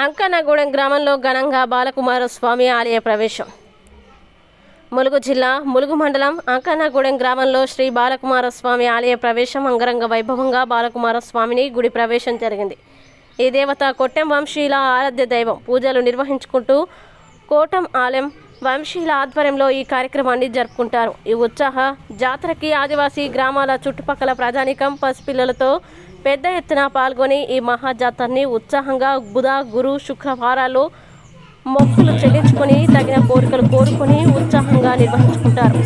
అంకనగూడెం గ్రామంలో ఘనంగా బాలకుమార స్వామి ఆలయ ప్రవేశం. ములుగు జిల్లా ములుగు మండలం అంకనగూడెం గ్రామంలో శ్రీ బాలకుమార స్వామి ఆలయ ప్రవేశం అంగరంగ వైభవంగా బాలకుమార స్వామిని గుడి ప్రవేశం జరిగింది. ఈ దేవత కొట్టెం వంశీల ఆరాధ్య దైవం పూజలు నిర్వహించుకుంటూ కోటం ఆలయం వంశీల ఆధ్వర్యంలో ఈ కార్యక్రమాన్ని జరుపుకుంటారు. ఈ ఉత్సాహ జాతరకి ఆదివాసీ గ్రామాల చుట్టుపక్కల ప్రజానికం పసిపిల్లలతో పెద్ద ఎత్తున పాల్గొని ఈ మహాజాతరని ఉత్సాహంగా బుధ గురు శుక్రవారాలు మొక్కులు చెల్లించుకొని తగిన కోరికలు కోరుకొని ఉత్సాహంగా నిర్వహించుకుంటారు.